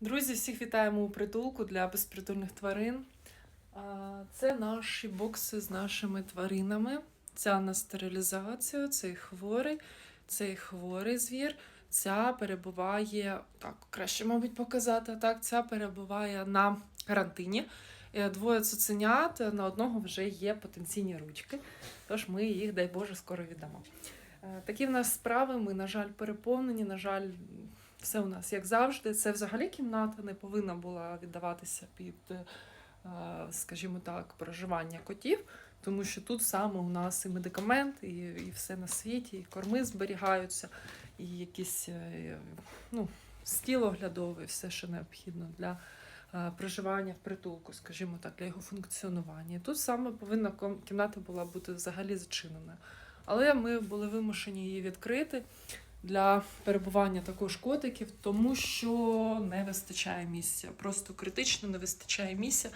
Друзі, всіх вітаємо у притулку для безпритульних тварин. Це наші бокси з нашими тваринами. Ця на стерилізацію, цей хворий, цей хворий звір. Ця перебуває, так, краще, мабуть, показати. Так, ця перебуває на карантині. Е, Двоє цуценят, на одного вже є потенційні ручки, тож ми їх, дай Боже, скоро віддамо. Е, Такі в нас справи. Ми, на жаль, переповнені. На жаль, все у нас як завжди. Це взагалі кімната не повинна була віддаватися під, е, скажімо так, проживання котів, тому що тут саме у нас і медикаменти, і, і все на світі, і корми зберігаються, і якісь е, ну, стіл оглядовий, все, що необхідно для е, проживання в притулку, скажімо так, для його функціонування. Тут саме повинна кімната була бути взагалі зачинена. Але ми були вимушені її відкрити для перебування також котиків, тому що не вистачає місця. Просто критично не вистачає місця.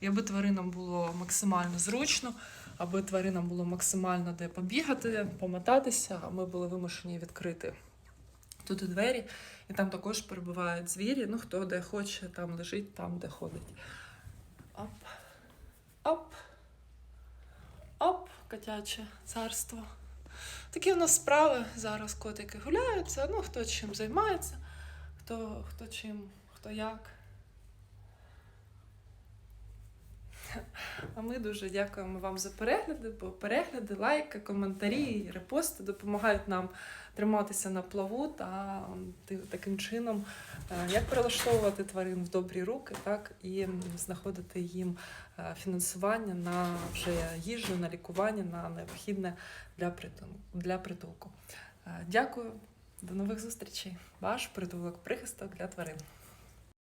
І аби тваринам було максимально зручно, аби тваринам було максимально де побігати, помотатися, а ми були вимушені відкрити тут двері, і там також перебувають звірі. Ну, хто де хоче, там лежить, там, де ходить. Оп, оп, оп, котяче царство. Такі в нас справи. Зараз котики гуляються, ну хто чим займається, хто, хто чим, хто як. А ми дуже дякуємо вам за перегляди, бо перегляди, лайки, коментарі, репости допомагають нам триматися на плаву та таким чином е, як прилаштовувати тварин в добрі руки, так і знаходити їм е, фінансування на вже їжу, на лікування, на необхідне для притулку. Е, Дякую, до нових зустрічей. Ваш притулок прихисток для тварин.